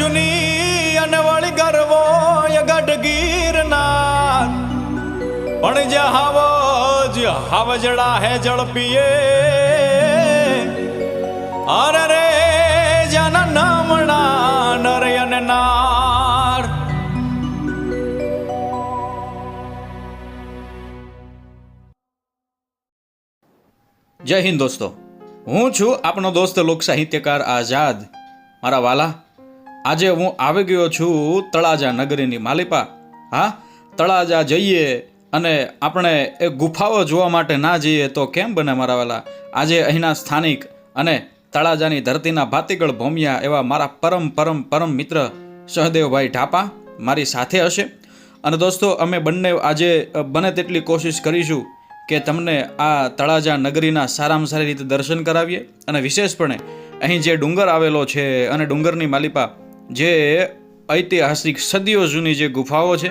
જુની અને વળી ગરવો ગઢ ગીરના પણ જે હાવજ હાવજડા હે જળ પીએ અરે રે, જન નામણા નર. અને જય હિન્દ દોસ્તો. હું છું આપનો દોસ્ત લોક સાહિત્યકાર આઝાદ. મારા વાલા આજે હું આવી ગયો છું તળાજા નગરીની માલિપા. હા, તળાજા જઈએ અને આપણે એ ગુફાઓ જોવા માટે ના જઈએ તો કેમ બને મારા વાલા? આજે અહીંના સ્થાનિક અને તળાજાની ધરતીના ભાતીગળ ભોમિયા એવા મારા પરમ પરમ પરમ મિત્ર સહદેવભાઈ ઢાપા મારી સાથે હશે. અને દોસ્તો, અમે બંને આજે બને તેટલી કોશિશ કરીશું કે તમને આ તળાજા નગરીના સારામાં સારી રીતે દર્શન કરાવીએ. અને વિશેષપણે અહીં જે ડુંગર આવેલો છે અને ડુંગરની માલિપા જે ઐતિહાસિક સદીઓ જૂની જે ગુફાઓ છે,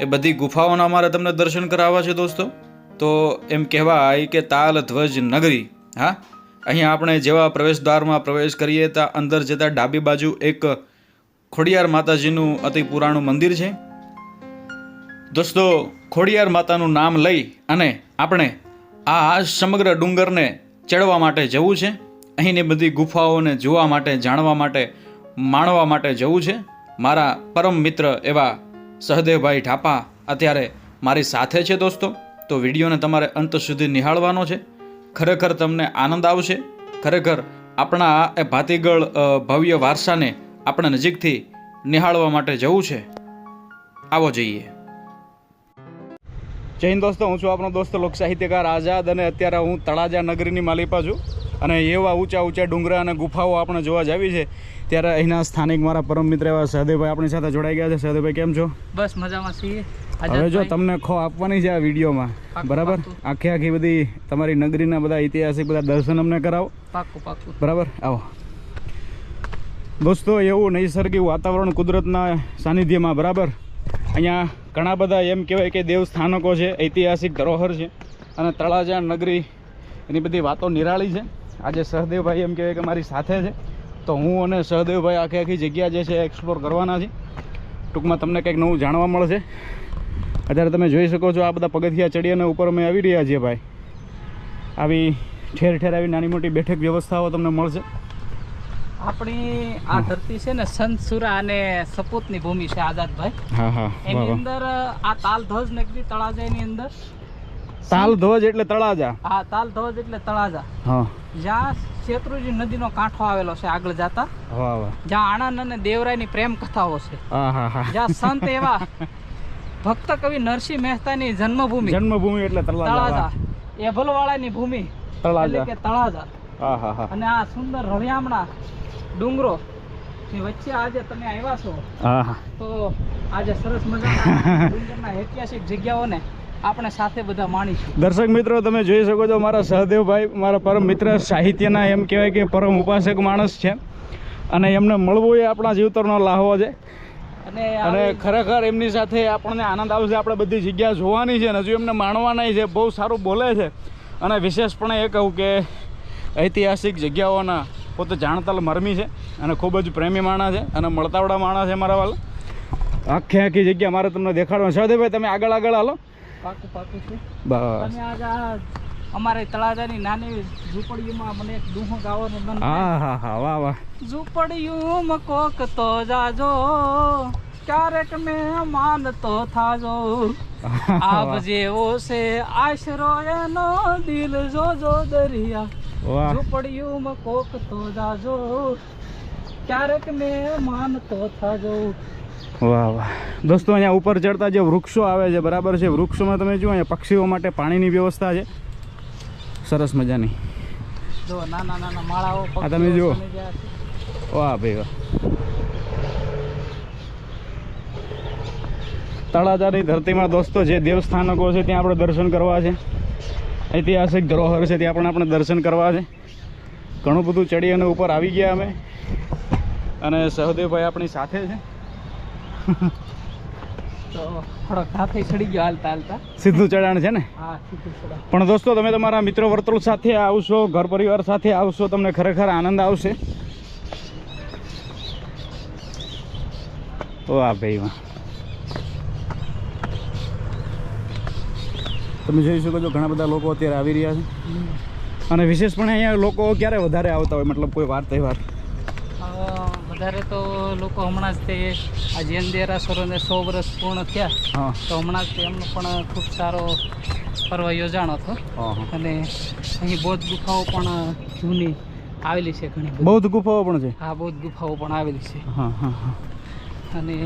એ બધી ગુફાઓના અમારે તમને દર્શન કરાવવા છે દોસ્તો. તો એમ કહેવાય કે તાલ ધ્વજ નગરી, હા? અહીંયા આપણે જેવા પ્રવેશદ્વારમાં પ્રવેશ કરીએ ત્યાં અંદર જતાં ડાબી બાજુ એક ખોડિયાર માતાજીનું અતિ પુરાણું મંદિર છે. દોસ્તો, ખોડિયાર માતાનું નામ લઈ અને આપણે આ સમગ્ર ડુંગરને ચડવા માટે જવું છે. અહીંની બધી ગુફાઓને જોવા માટે, જાણવા માટે માણવા માટે જવું છે? મારા પરમ મિત્ર એવા સહદેવભાઈ ઠાપા અત્યારે મારી સાથે છે દોસ્તો. તો વિડીયોને તમારે અંત સુધી નિહાળવાનો છે. ખરેખર તમને આનંદ આવશે. ખરેખર આપણા એ ભાતીગળ ભવ્ય વારસાને આપણે નજીકથી નિહાળવા માટે જવું છે. આવો જઈએ. જય દોસ્તો, હું છું આપણો દોસ્ત લોક સાહિત્યકાર આઝાદ અને અત્યારે હું તળાજા નગરીની માલિપા છું. અને એવા ઊંચા ઊંચા ડુંગરા અને ગુફાઓ આપણે જોવા જાવી છે. ત્યારે અહીંના સ્થાનિક મારા પરમ મિત્ર એવા સહદેવભાઈ આપણી સાથે જોડાઈ ગયા છે. સહદેવભાઈ કેમ છો? બસ મજામાં છીએ. હવે જો તમને ખો આપવાની છે આ વિડીયોમાં. બરાબર. આખી આખી બધી તમારી નગરીના બધા ઐતિહાસિક બધા દર્શન અમને કરાવો. બરાબર? આવો. દોસ્તો એવું નૈસર્ગિક વાતાવરણ કુદરતના સાનિધ્યમાં બરાબર? અહીંયા ઘણા બધા એમ કહેવાય કે દેવસ્થાનકો છે ઐતિહાસિક ધરોહર છે અને તળાજા નગરી એની બધી વાતો નિરાળી છે. આજે સહદેવભાઈ એમ કહેવાય કે મારી સાથે છે. તો હું અને સહદેવભાઈ આખી આખી જગ્યા જે છે એક્સપ્લોર કરવાના છે ટૂંકમાં તમને કંઈક નવું જાણવા મળશે. અત્યારે તમે જોઈ શકો છો આ બધા પગથિયા ચડી અને ઉપર અમે આવી રહ્યા છીએ ભાઈ. આવી ઠેર ઠેર આવી નાની મોટી બેઠક વ્યવસ્થાઓ તમને મળશે. આપણી આ ધરતી છે ને સંતસુરા અને સપૂતની ભૂમિ છે આઝાદભાઈ હા હા. એની અંદર આ તાલ ધ્વજ નગરી તળાજાની અંદર. તાલ ધ્વજ એટલે તળાજા? આ તાલ ધ્વજ એટલે તળાજા. હા. જ્યાં શેત્રુજી નદીનો કાંઠો આવેલો છે આગળ જતા જ્યાં આણંદ અને દેવરાયની પ્રેમ કથાઓ છે. જ્યાં સંત એવા ભક્ત કવિ નરસિંહ મહેતાની જન્મભૂમિ. જન્મભૂમિ એટલે તળાજા એભલવાળાની ભૂમિ. એટલે કે તળાજા. અને આ સુંદર રળિયામણા ડુંગરો ની વચ્ચે આજે તમે આવ્યા છો. તો આજે સરસ મજાના ડુંગરના ઐતિહાસિક જગ્યાઓને આપણે સાથે બધા માણીશું. દર્શક મિત્રો તમે જોઈ શકો છો મારા સહદેવભાઈ મારા પરમ મિત્ર સાહિત્યના એમ કહેવાય કે પરમ ઉપાસક માણસ છે. અને એમને મળવું એ આપણા જીવતરનો લાહવો છે. અને અને ખરેખર એમની સાથે આપણને આનંદ આવશે આપણે બધી જગ્યા જોવાની છે અને હજુ એમને માણવાના છે બહુ સારું બોલે છે. અને વિશેષપણે એ કહું કે ઐતિહાસિક જગ્યાઓના પોતે જાણતાલ મરમી છે અને ખૂબ જ પ્રેમી માણસ છે અને મળતાવડા માણસ છે મારા વાલા. આખી આખી જગ્યા મારે તમને દેખાડવા સહદેવભાઈ તમે આગળ આગળ હાલો. પાકું પાકું છું. બસ. આજે આ અમારે તળાજાની નાની ઝૂંપડીમાં મને એક ડૂહો ગાવાનો મન હા હા હા વાહ વાહ. ઝૂંપડીયું કોક તો જાજો ક્યારેક મેં માનતો થાજો. આપ જેવો છે આશરો એનો દિલ જોજો દરિયા. ઝૂંપડીયું કોક તો જાજો ક્યારેક મેં માનતો થાજો. વાહ વાહ. દોસ્તો અહીંયા ઉપર ચડતા જે વૃક્ષો આવે છે બરાબર છે વૃક્ષોમાં તમે જુઓ અહીંયા પક્ષીઓ માટે પાણીની વ્યવસ્થા છે. સરસ મજાની. આ તમે જુઓ. વાહ ભાઈ વાહ. તળાજાની ધરતીમાં દોસ્તો જે દેવસ્થાનકો છે ત્યાં આપણે દર્શન કરવા છે. ઐતિહાસિક ધરોહર છે ત્યાં પણ આપણે દર્શન કરવા છે. ઘણું બધું ચડી અને ઉપર આવી ગયા અમે. અને સહદેવભાઈ આપણી સાથે છે. સીધું ચડાણ છે ને? પણ દોસ્તો તમે તમારા મિત્ર વર્તુળ સાથે આવશો ઘર પરિવાર સાથે આવશો તમને ખરેખર આનંદ આવશે. વાહ ભાઈ વાહ. તમે જોઈ શકો છો ઘણા બધા લોકો અત્યારે આવી રહ્યા છે. અને વિશેષપણે અહીંયા લોકો ક્યારે વધારે આવતા હોય મતલબ કોઈ વાર તહેવાર? વધારે તો લોકો હમણાં જ તે આ જૈન દેરાસરોને સો વર્ષ પૂર્ણ થયા. હા. તો હમણાં જ એમનો પણ ખૂબ સારો પર્વ યોજાણો હતો હા હા. અને અહીં બૌદ્ધ ગુફાઓ પણ જૂની આવેલી છે ઘણી બૌદ્ધ ગુફાઓ પણ છે? આ બૌદ્ધ ગુફાઓ પણ આવેલી છે. હા હા હા. અને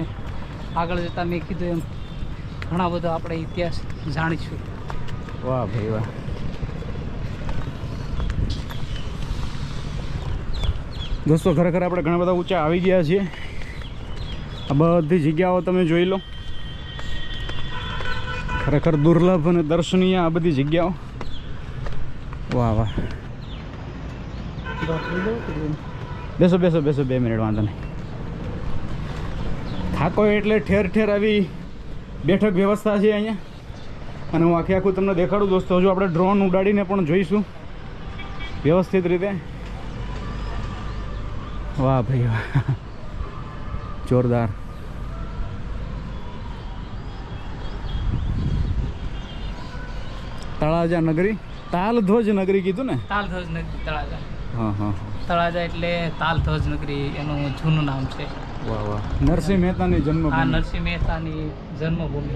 આગળ જતાં મેં કીધું એમ ઘણા બધા આપણે ઇતિહાસ જાણીશું. વાહ ભાઈ વાહ. દોસ્તો, ખરેખર આપણે ઘણા બધા ઊંચા આવી ગયા છીએ. આ બધી જગ્યાઓ તમે જોઈ લો. ખરેખર દુર્લભ અને દર્શનીય આ બધી જગ્યાઓ. વાહ વાહ. બેસો બેસો બેસો, બે મિનિટ, વાંધો નહીં. થાકો એટલે ઠેર ઠેર આવી બેઠક વ્યવસ્થા છે અહીંયા. અને હું આખે આખું તમને દેખાડું, દોસ્તો. હજુ આપણે ડ્રોન ઉડાડીને પણ જોઈશું. વ્યવસ્થિત રીતે. વાહ ભાઈ વાહ. જોરદાર. તળાજા નગરી? તાલધ્વજ નગરી કીધું ને? તાલધ્વજ નગરી તળાજા. હા હા તળાજા એટલે તાલધ્વજ નગરી એનું જૂનું નામ છે. વાહ વાહ. નરસિંહ મહેતાની જન્મભૂમિ. હા નરસિંહ મહેતાની જન્મભૂમિ.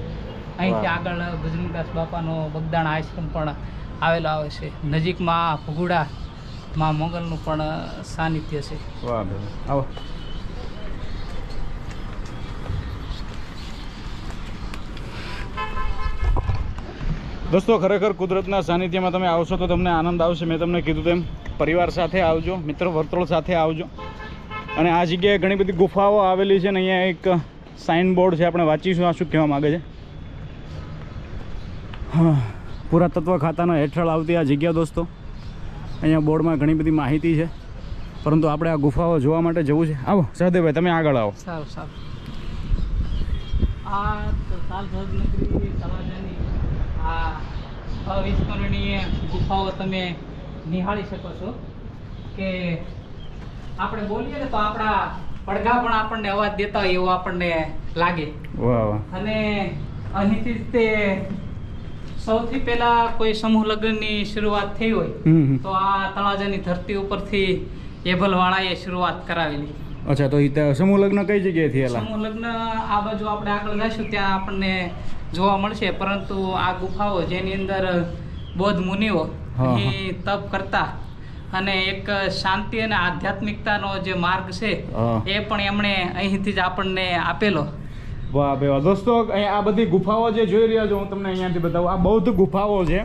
અહીંથી આગળ બજરંગદાસ બાપાનો બગદાણ આશ્રમ પણ આવેલો આવે છે. નજીકમાં ભગુડા માં મોગલનું પણ સાનિધ્ય છે. વાહ દોસ્તો, ખરેખર કુદરતના સાનિધ્યમાં તમે આવશો તો તમને આનંદ આવશે. મેં તમને કીધું તેમ, પરિવાર સાથે આવજો, મિત્ર વર્તુળ સાથે આવજો. અને આ જગ્યાએ ઘણી બધી ગુફાઓ આવેલી છે ને અહીંયા એક સાઇન બોર્ડ છે, આપણે વાંચીશું. આ શું કહેવા માગે છે? હા, પુરાતત્વ ખાતાના હેઠળ આવતી આ જગ્યા દોસ્તો. અહીંયા બોર્ડમાં ઘણી બધી માહિતી છે. પરંતુ આપણે આ ગુફાઓ જોવા માટે જવું છે. આવો સહદેવભાઈ તમે આગળ આવો. સારું સારું. આ અવિસ્મરણીય ગુફાઓ તમે નિહાળી શકો છો કે આપણે બોલીએ ને તો આપણા પડઘા પણ આપણને અવાજ દેતા હોય એવું આપણને લાગે. અને અહીંથી તે સૌથી પહેલા કોઈ સમૂહ લગ્નની શરૂઆત થઈ હોય. તો આ તળાજાની ધરતી ઉપરથી એભલવાળાએ શરૂઆત કરાવેલી. અચ્છા તો સમૂહ લગ્ન કઈ જગ્યાએ થયેલા સમૂહ લગ્ન આ બાજુ આપણે આગળ જઈશું ત્યાં આપણને જોવા મળશે. પરંતુ આ ગુફાઓ જેની અંદર બૌદ્ધ મુનિઓ હા. તપ કરતા અને એક શાંતિ અને આધ્યાત્મિકતાનો જે માર્ગ છે એ પણ એમણે અહીંથી જ આપણને આપેલો. વાહ ભાઈ વાહ. દોસ્તો, અહીંયા આ બધી ગુફાઓ જે જોઈ રહ્યા છો, હું તમને અહીંયાથી બતાવું. આ બૌદ્ધ ગુફાઓ છે.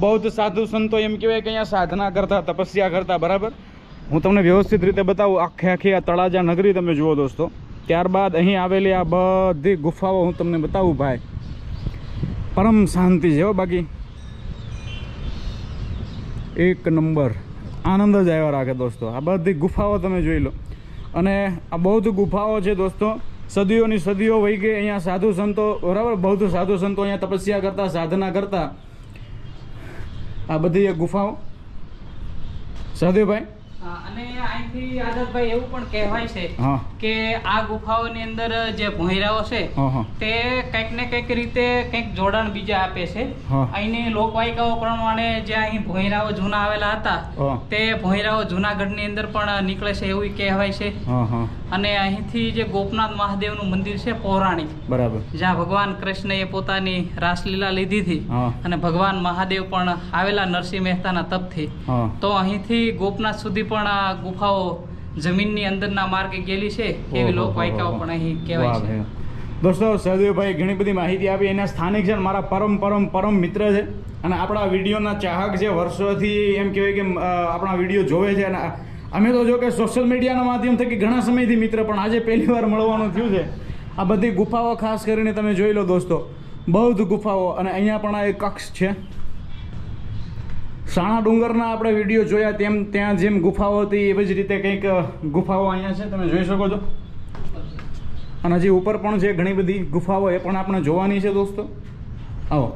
બૌદ્ધ સાધુ સંતો એમ કહેવાય કે અહીંયા સાધના કરતા, તપસ્યા કરતા, બરાબર? હું તમને વ્યવસ્થિત રીતે બતાવું, આખે આખી આ તળાજા નગરી તમે જુઓ દોસ્તો. ત્યારબાદ અહીં આવેલી આ બધી ગુફાઓ હું તમને બતાવું ભાઈ. પરમ શાંતિ છે હો બાકી. એક નંબર. આનંદ જ આવ્યા રાખે દોસ્તો. આ બધી ગુફાઓ તમે જોઈ લો. અને આ બૌદ્ધ ગુફાઓ છે દોસ્તો સદીઓની સદીઓ વહી ગઈ અહીંયા સાધુ સંતો બરાબર? બૌદ્ધ સાધુ સંતો અહીંયા તપસ્યા કરતા સાધના કરતા. આ બધી એ ગુફાઓ. સહદેવભાઈ? અને અહીંથી આદતભાઈ એવું પણ કહેવાય છે કે આ ગુફાઓની અંદર જે ભોંયરાઓ છે તે કંઈક ને કંઈક રીતે કંઈક જોડાણ બીજા આપે છે. અહીંની લોકવાયકાઓ પ્રમાણે જે અહીં ભોંયરાઓ જૂના આવેલા હતા તે ભોંયરાઓ જૂનાગઢની અંદર પણ નીકળે છે એવું કહેવાય છે. અને અહીંથી જે ગોપનાથ મહાદેવનું મંદિર છે પૌરાણિક બરાબર. જ્યાં ભગવાન કૃષ્ણએ પોતાની રાસલીલા લીધી હતી અને ભગવાન મહાદેવ પણ આવેલા નરસિંહ મહેતાના તપથી. તો અહીંથી ગોપનાથ સુધી પણ આ ગુફાઓ જમીનની અંદરના માર્ગે ગયેલી છે એવી લોકવાયકાઓ પણ અહીં કહેવાય છે. દોસ્તો સહદેવભાઈ ઘણી બધી માહિતી આપી. એના સ્થાનિક છે મારા પરમ પરમ પરમ મિત્ર છે. અને આપણા વિડીયોના ચાહક છે વર્ષોથી એમ કહેવાય કે આપણા વીડિયો જોવે છે અને અમે તો જો કે સોશિયલ મીડિયાના માધ્યમ થકી ઘણા સમયથી મિત્ર, પણ આજે પહેલી વાર મળવાનું થયું છે. આ બધી ગુફાઓ ખાસ કરીને તમે જોઈ લો દોસ્તો. બૌદ્ધ ગુફાઓ અને અહીંયા પણ આ એક કક્ષ છે. સાણા ડુંગરના આપણે વીડિયો જોયા તેમ ત્યાં જેમ ગુફાઓ હતી, એવી જ રીતે કંઈક ગુફાઓ અહીંયા છે. તમે જોઈ શકો છો. અને હજી ઉપર પણ છે ઘણી બધી ગુફાઓ, એ પણ આપણે જોવાની છે દોસ્તો. આવો.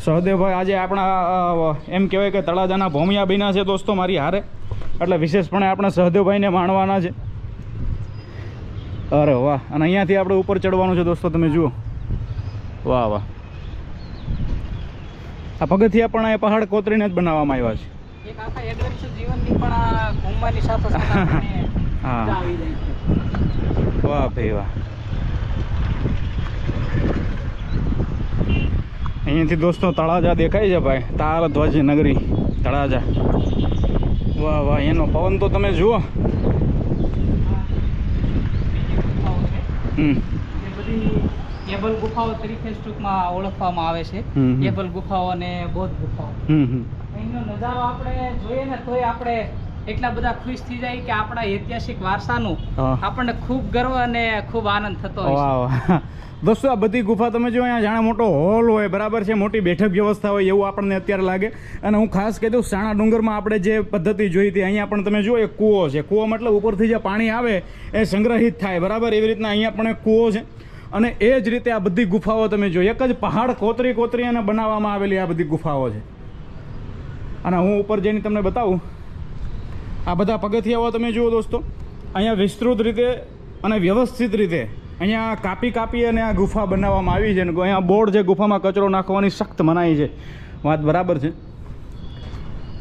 સહદેવભાઈ, આજે આપણા એમ કહેવાય કે તળાજાના ભોમિયા બન્યા છે દોસ્તો મારી હારે. એટલે વિશેષપણે આપણે સહદેવભાઈને માણવાના છે. અરે વાહ અને અહીંયાથી આપણે ઉપર ચડવાનું છે દોસ્તો તમે જુઓ. વાહ વાહ. આ પગથિયા પણ એ પહાડ કોતરીને જ બનાવવામાં આવ્યા છે. હા. વાહ ભાઈ વાહ. અહીંયાથી દોસ્તો તળાજા દેખાય છે ભાઈ. તાર ધ્વજ નગરી તળાજા. વાહ વાહ એનો પવન તો તમે જુઓ. બીજી ગુફાઓ છે એ બધી કેબલ ગુફાઓ તરીકે ટૂંકમાં ઓળખવામાં આવે છે. કેબલ ગુફાઓ અને બૌદ્ધ ગુફાઓ. અહીંનો નજારો આપણે જોઈએ ને તોય આપણે એટલા બધા ખુશ થઈ જાય કે આપણા ઐતિહાસિક વારસાનું આપણને ખૂબ ગર્વ અને ખૂબ આનંદ થતો હોય દોસ્તો આ બધી ગુફા તમે જો અહીંયા જાણે મોટો હોલ હોય બરાબર છે મોટી બેઠક વ્યવસ્થા હોય એવું આપણને અત્યારે લાગે. અને હું ખાસ કહી દઉં સાણા ડુંગરમાં આપણે જે પદ્ધતિ જોઈ હતી અહીંયા પણ તમે જુઓ એક કૂવો છે. કૂવો મતલબ ઉપરથી જે પાણી આવે એ સંગ્રહિત થાય બરાબર? એવી રીતના અહીંયા પણ એક કૂવો છે. અને એ જ રીતે આ બધી ગુફાઓ તમે જો એક જ પહાડ કોતરી કોતરી અને બનાવવામાં આવેલી આ બધી ગુફાઓ છે. અને હું ઉપર જઈને તમને બતાવું આ બધા પગથિયાઓ તમે જુઓ દોસ્તો, અહીંયા વિસ્તૃત રીતે અને વ્યવસ્થિત રીતે અહીંયા કાપી કાપી અને આ ગુફા બનાવવામાં આવી છે અને અહીંયા બોર્ડ છે, ગુફામાં કચરો નાખવાની સખ્ત મનાઈ છે. વાત બરાબર છે?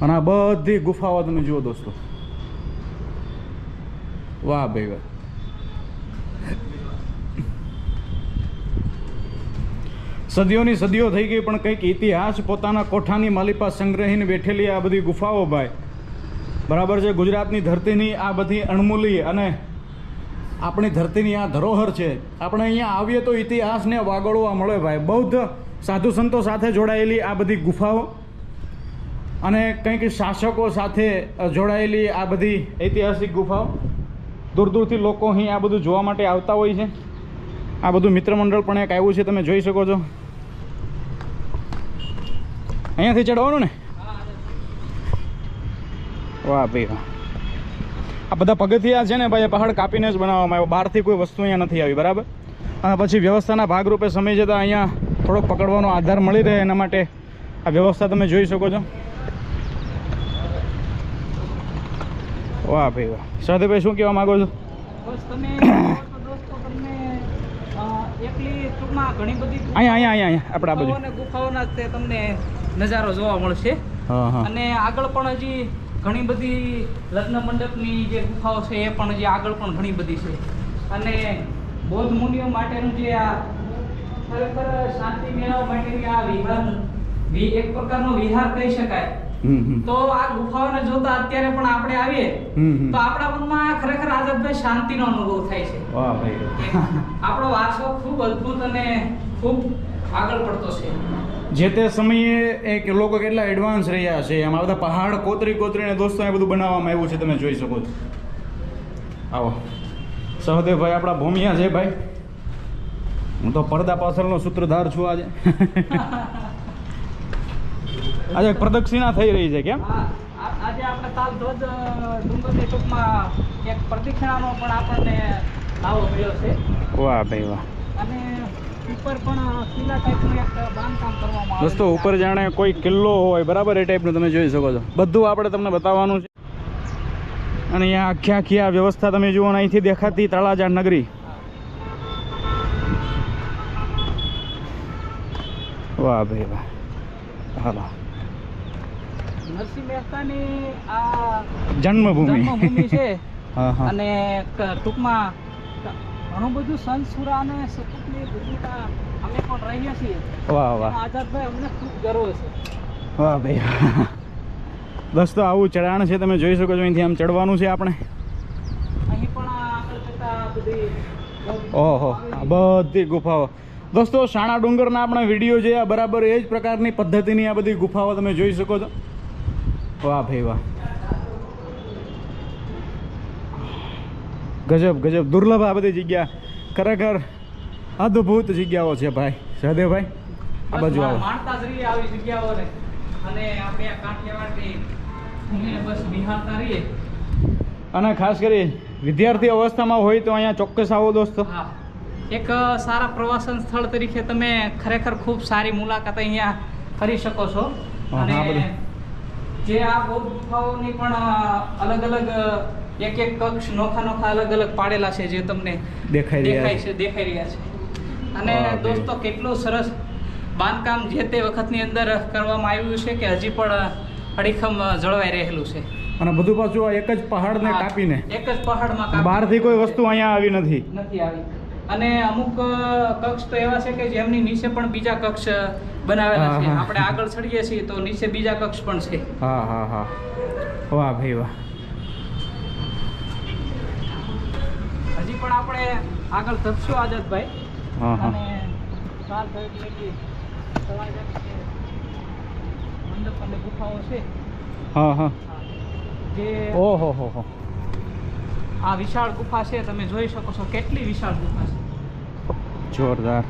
અને આ બધી ગુફાઓ તમે જુઓ દોસ્તો. વાહ ભાઈ વાહ. સદીઓની સદીઓ થઈ ગઈ, પણ કંઈક ઇતિહાસ પોતાના કોઠાની માલિપા સંગ્રહીને બેઠેલી આ બધી ગુફાઓ ભાઈ. બરાબર છે, ગુજરાતની ધરતીની આ બધી અણમૂલી અને આપણી ધરતીની આ ધરોહર છે, આપણે અહીંયા આવીએ તો ઇતિહાસને વાગોળવા મળે ભાઈ. બૌદ્ધ સાધુ સંતો સાથે જોડાયેલી આ બધી ગુફાઓ અને કંઈક શાસકો સાથે જોડાયેલી આ બધી ઐતિહાસિક ગુફાઓ. દૂર દૂરથી લોકો અહીં આ બધું જોવા માટે આવતા હોય છે. આ બધું મિત્રમંડળ પણ એક આવ્યું છે, તમે જોઈ શકો છો. અહીંયાથી ચડવાનું ને? વાહ ભાઈ વાહ. આ બધા પગથિયા છે ને ભાઈ પહાડ કાપીને જ બનાવવામાં આવ્યો. બહારથી કોઈ વસ્તુ અહીંયા નથી આવી બરાબર? અને પછી વ્યવસ્થાના ભાગરૂપે સમય જતાં અહીંયા થોડોક પકડવાનો આધાર મળી રહે એના માટે આ વ્યવસ્થા તમે જોઈ શકો છો. વાહ ભાઈ વાહ. સાધુભાઈ શું કહેવા માગો છો? અહીંયા અહીંયા અહીંયા આપણા બાજુ. ગુફાઓના તમને નજારો જોવા મળશે. અને આગળ પણ હજી ઘણી બધી લગ્ન મંડપની જે ગુફાઓ છે એ પણ જે આગળ પણ ઘણી બધી છે. અને બૌદ્ધ મુનિઓ માટેનું જે આ ખરેખર શાંતિ મેળવવા માટેની આ વિહાર વિ- એક પ્રકારનો વિહાર કહી શકાય. તો આ ગુફાઓને જોતા અત્યારે પણ આપણે આવીએ. તો આપણા મનમાં ખરેખર આઝાદભાઈ શાંતિનો અનુભવ થાય છે. વાહ ભાઈ. આપણો વારસો ખૂબ અદ્ભુત અને ખૂબ આગળ પડતો છે. જે તે સમયે એક લોકો કેટલા એડવાન્સ રહ્યા છે એમાં બધા પહાડ કોતરી કોતરીને દોસ્તો એ બધું બનાવવામાં આવ્યું છે તમે જોઈ શકો છો. આવો. સહદેવભાઈ આપણા ભૂમિયા છે ભાઈ. હું તો પડદા પાછળનો સૂત્રધાર છું આજે. આજે પ્રદક્ષિણા થઈ રહી છે કેમ? આજે આપણે તાલ ધ્વજ ડુંગરની ટૂંકમાં એક પ્રદક્ષિણાનો પણ આપણને લાવો મળ્યો છે. વાહ ભાઈ વાહ. અને ઉપર પણ કિલ્લા ટાઈપનું એક બાંધકામ કરવામાં આવ્યું દોસ્તો ઉપર જાણે કોઈ કિલ્લો હોય બરાબર એ ટાઈપનું તમે જોઈ શકો છો. બધું આપણે તમને બતાવવાનું છે. અને અહીંયા આખી આખી આ વ્યવસ્થા તમે જુઓ ને અહીંથી દેખાતી તળાજા નગરી. વાહ ભાઈ વાહ. હાલો. નરસિંહ મહેતાની આ જન્મભૂમિ. છે. અને ટૂંકમાં ઘણું બધું સંસુરા અને સપૂતની ભૂમિકા અમે પણ રહીએ છીએ. વાહ વાહ. આઝાદભાઈ અમને ખૂબ ગર્વ છે. વાહ ભાઈ. દોસ્તો આવું ચઢાણ છે તમે જોઈ શકો છો અહીંથી આમ ચડવાનું છે આપણે. અહીં પણ ઓહો બધી ગુફાઓ. દોસ્તો શાણા ડુંગરના આપણા વીડિયો જે આ બરાબર એ જ પ્રકારની પદ્ધતિની આ બધી ગુફાઓ તમે જોઈ શકો છો. વાહ ભાઈ વાહ. ગજબ ગજબ. દુર્લભ આ બધી જગ્યા. ખરેખર અદ્ભુત જગ્યાઓ છે ભાઈ. સહદેવભાઈ આ બાજુ આવો. જગ્યાઓને. અને આપણે આ બસ નિહાળતા રહીએ. અને ખાસ કરી વિદ્યાર્થી અવસ્થામાં હોય તો અહીંયા ચોક્કસ આવો દોસ્તો. એક સારા પ્રવાસન સ્થળ તરીકે તમે ખરેખર ખૂબ સારી મુલાકાત અહીંયા કરી શકો છો. અને જે આ બૌદ્ધ ગુફાઓની પણ અલગ અલગ એક એક કક્ષ નોખા નોખા અલગ અલગ પાડેલા છે જે તમને દેખાઈ રહ્યા દેખાય છે. દેખાઈ રહ્યા છે. અને દોસ્તો કેટલું સરસ બાંધકામ જે તે વખતની અંદર કરવામાં આવ્યું છે કે હજી પણ અડીખમ જળવાઈ રહેલું છે. અને બધું પાછું આ એક જ પહાડને ને કાપીને? એક જ પહાડમાં. બહારથી કોઈ વસ્તુ અહીંયા આવી નથી? નથી આવી. અને અમુક કક્ષ તો એવા છે કે જેમની નીચે પણ બીજા કક્ષ બનાવેલા છે. આપણે આગળ ચડીએ છીએ તો નીચે બીજા કક્ષ પણ છે. હા હા હા. વાહ ભાઈ વાહ હજી પણ આપણે આગળ ધપશું આઝાદભાઈ. હા હા. અને ચાર થયો એટલે મંડપ અને ગુફાઓ છે. હા હા. જે ઓહો હો હો. આ વિશાળ ગુફા છે તમે જોઈ શકો છો કેટલી વિશાળ ગુફા છે. જોરદાર.